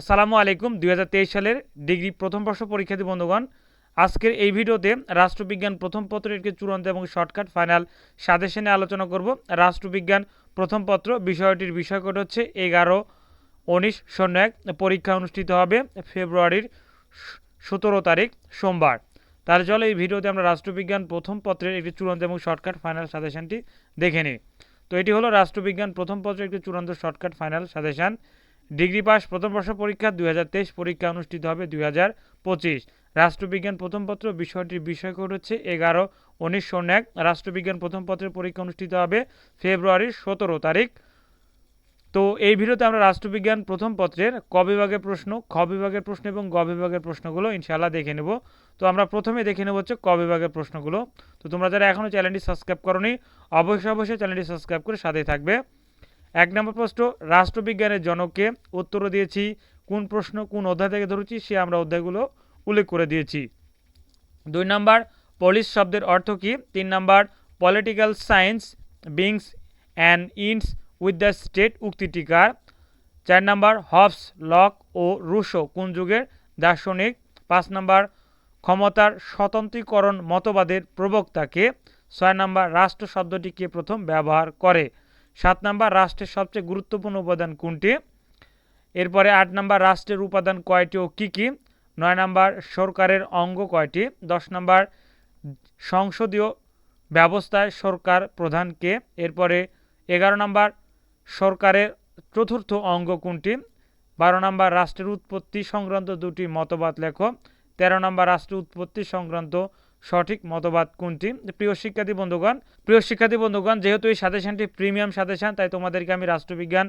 আসসালামু আলাইকুম, দুই হাজার তেইশ সালের ডিগ্রি প্রথম বর্ষ পরীক্ষার্থী বন্ধুগণ। আজকের এই ভিডিওতে রাষ্ট্রবিজ্ঞান প্রথম পত্রের একটি চূড়ান্ত এবং শর্টকাট ফাইনাল সাজেশনে আলোচনা করব। রাষ্ট্রবিজ্ঞান প্রথম পত্র বিষয়টির বিষয়কট হচ্ছে এগারো উনিশ শূন্য এক। পরীক্ষা অনুষ্ঠিত হবে ফেব্রুয়ারির সতেরো তারিখ সোমবার। তাহলে চলো এই ভিডিওতে আমরা রাষ্ট্রবিজ্ঞান প্রথম পত্রের একটি চূড়ান্ত এবং শর্টকাট ফাইনাল সাজেশনটি দেখে নিই। তো এটি হলো রাষ্ট্রবিজ্ঞান প্রথম পত্রের একটি চূড়ান্ত shortcut final suggestion. Degree pass প্রথম বর্ষ পরীক্ষা দুই হাজার তেইশ পরীক্ষা অনুষ্ঠিত হবে দুই হাজার পঁচিশ। রাষ্ট্রবিজ্ঞান প্রথম পত্র বিষয়টির বিষয় কোড হচ্ছে এগারো উনিশশো এক রাষ্ট্রবিজ্ঞান প্রথম পত্রের পরীক্ষা অনুষ্ঠিত হবে ফেব্রুয়ারির সতেরো তারিখ। তো এই ভিডিওতে আমরা রাষ্ট্রবিজ্ঞান প্রথম পত্রের ক বিভাগের প্রশ্ন, খ বিভাগের প্রশ্ন এবং গ বিভাগের প্রশ্নগুলো ইনশাআল্লাহ দেখে নেব। তো আমরা প্রথমে দেখে নেব হচ্ছে ক বিভাগের প্রশ্নগুলো। তো তোমরা যারা এখনও চ্যানেলটি সাবস্ক্রাইব করনি, অবশ্যই অবশ্যই চ্যানেলটি সাবস্ক্রাইব করে সাথেই থাকবে। এক নম্বর প্রশ্ন, রাষ্ট্রবিজ্ঞানের জনককে উত্তর দিয়েছি। কোন প্রশ্ন কোন অধ্যায় থেকে ধরেছি, সে আমরা অধ্যায়গুলো উল্লেখ করে দিয়েছি। দুই নাম্বার, পলিশ শব্দের অর্থ কী? তিন number political science beings and ins with the state উক্তিটিকার চার নাম্বার, হবস, লক ও রুশো কোন যুগের? দার্শনিক। পাঁচ নাম্বার, ক্ষমতার স্বতন্ত্রীকরণ মতবাদের প্রবক্তাকে। ছয় নাম্বার, রাষ্ট্র শব্দটিকে প্রথম ব্যবহার করে? সাত নাম্বার রাষ্ট্রের সবচেয়ে গুরুত্বপূর্ণ উপাদান কোনটি? এরপরে আট নাম্বার রাষ্ট্রের উপাদান কয়টি ও কী কী? নয় নাম্বার সরকারের অঙ্গ কয়টি? দশ নাম্বার সংসদীয় ব্যবস্থায় সরকার প্রধানকে এরপরে এগারো নাম্বার সরকারের চতুর্থ অঙ্গ কোনটি? বারো নাম্বার রাষ্ট্রের উৎপত্তি সংক্রান্ত দুটি মতবাদ লেখ। তেরো নম্বর রাষ্ট্রের উৎপত্তি সংক্রান্ত সঠিক মতবাদ কোনটি? প্রিয় শিক্ষার্থী বন্ধুগণ, প্রিয় শিক্ষার্থী বন্ধুগণ, যেহেতু এই সাজেশনটি প্রিমিয়াম সাজেশন, তাই তোমাদেরকে আমি রাষ্ট্রবিজ্ঞান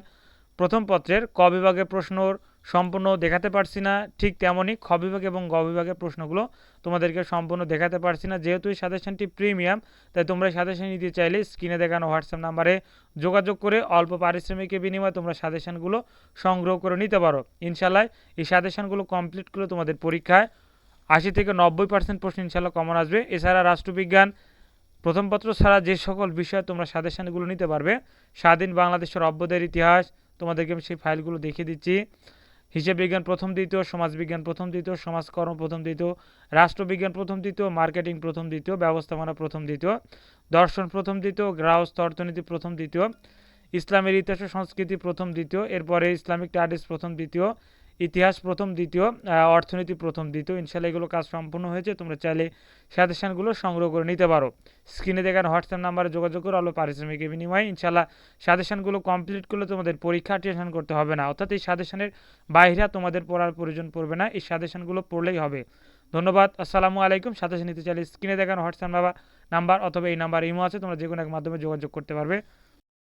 প্রথম পত্রের ক বিভাগের প্রশ্নর সম্পূর্ণ দেখাতে পারছি না। ঠিক তেমনই খ বিভাগ এবং গ বিভাগের প্রশ্নগুলো তোমাদেরকে সম্পূর্ণ দেখাতে পারছি না। যেহেতু এই সাজেশনটি প্রিমিয়াম, তাই তোমরা সাজেশন নিতে চাইলে স্ক্রিনে দেখানো হোয়াটসঅ্যাপ নাম্বারে যোগাযোগ করে অল্প পারিশ্রমিকের বিনিময়ে তোমরা সাজেশনগুলো সংগ্রহ করে নিতে পারো। ইনশাল্লাহ এই সাজেশনগুলো কমপ্লিট করে তোমাদের পরীক্ষায় আশি থেকে নব্বই পার্সেন্ট প্রশ্ন ইনশাল্লাহ কমন আসবে এছাড়া রাষ্ট্রবিজ্ঞান প্রথম পত্র ছাড়া যে সকল বিষয় তোমরা সাজেশনগুলো নিতে পারবে স্বাধীন বাংলাদেশের অভ্যদের ইতিহাস তোমাদেরকে আমি সেই ফাইলগুলো দেখিয়ে দিচ্ছি হিসেব বিজ্ঞান প্রথম দ্বিতীয় সমাজবিজ্ঞান প্রথম দ্বিতীয় সমাজকর্ম প্রথম দ্বিতীয় রাষ্ট্রবিজ্ঞান প্রথম দ্বিতীয় মার্কেটিং প্রথম দ্বিতীয় ব্যবস্থাপনা প্রথম দ্বিতীয় দর্শন প্রথম দ্বিতীয় গ্রাহস্থ অর্থনীতি প্রথম দ্বিতীয় ইসলামের ইতিহাস সংস্কৃতি প্রথম দ্বিতীয় এরপরে ইসলামিক স্টাডিজ প্রথম দ্বিতীয় ইতিহাস প্রথম, দ্বিতীয় অর্থনীতি প্রথম, দ্বিতীয় ইনশাল্লাহ এগুলো কাজ সম্পূর্ণ হয়েছে। তোমরা চাইলে সাজেশনগুলো সংগ্রহ করে নিতে পারো। স্ক্রিনে দেখার হোয়াটসঅ্যাপ নাম্বারে যোগাযোগ করো, আলো পারিশ্রমিকের বিনিময়ে। ইনশাল্লাহ সাজেশনগুলো কমপ্লিট করলে তোমাদের পরীক্ষা টেনশন করতে হবে না। অর্থাৎ এই সাজেশনের বাইরে তোমাদের পড়ার প্রয়োজন পড়বে না। এই সাজেশনগুলো পড়লেই হবে। ধন্যবাদ। আসসালামু আলাইকুম। সাজেশন নিতে চাইলে স্ক্রিনে দেখানো হোয়াটসঅ্যাপ নাম্বার অথবা এই নাম্বার ইমো আছে। তোমরা যে কোনো এক মাধ্যমে যোগাযোগ করতে পারবে।